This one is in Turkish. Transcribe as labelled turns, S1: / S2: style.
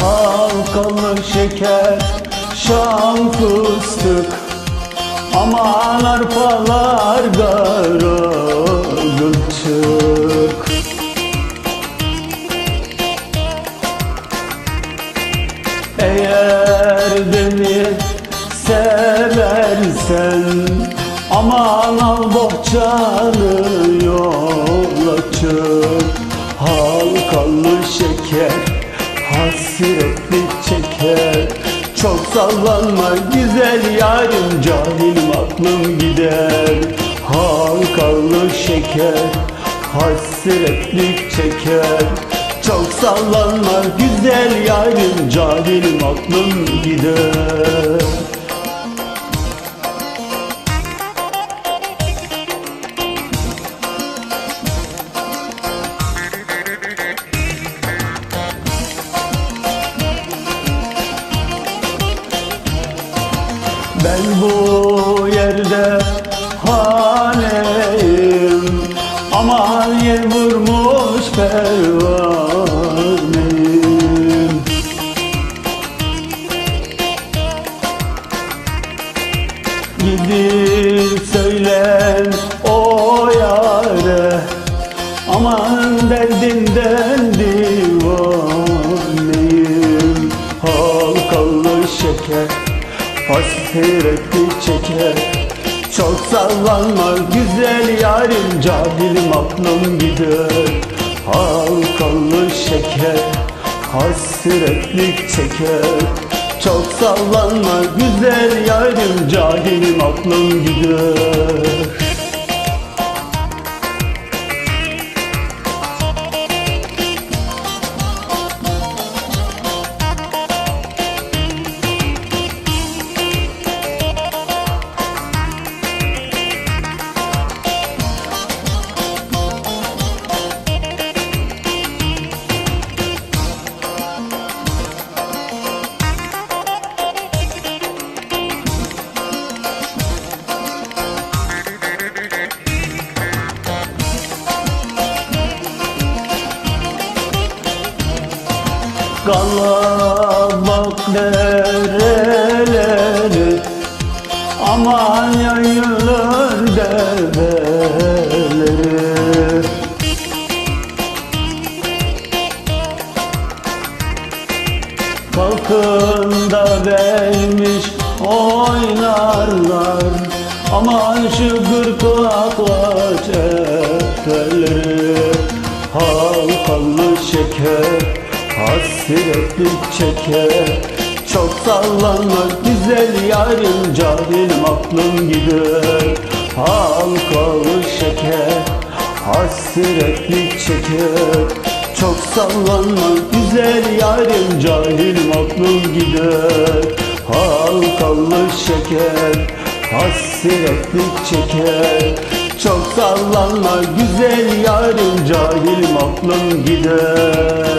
S1: halkalı şeker Şam fıstık. Aman arpalar kara gılçık Eğer beni seversen Aman al bohçanı yola çık. Halkalı şeker hasretli çeker. Çok sallanma güzel yarim cahilim aklım gider. Halkalı şeker hasretlik çeker. Çok sallanma güzel yarim Cahilim aklım gider Ben bu yerde haneyim? Aman yer vurmuş pervaneyim. Gidip söylen o yare Aman derdinden divaneyim Hasreti çeker Çok sallanma güzel yarim Cahilim aklım gider. Halkalı şeker Hasretlik çeker. Çok sallanma güzel yarim Cahilim aklım gider Kalabalık dereleri Aman yayılır develeri Kalkın da vermiş oynarlar Aman şu gırtlakla çefeleri Halkalı şeker Hasretlik çeker Çok sallanma güzel yarim Cahilim aklım gider Halkalı şeker Hasretlik çeker Çok sallanma güzel yarim Cahilim aklım gider Halkalı şeker Hasretlik çeker Çok sallanma güzel yarim Cahilim aklım gider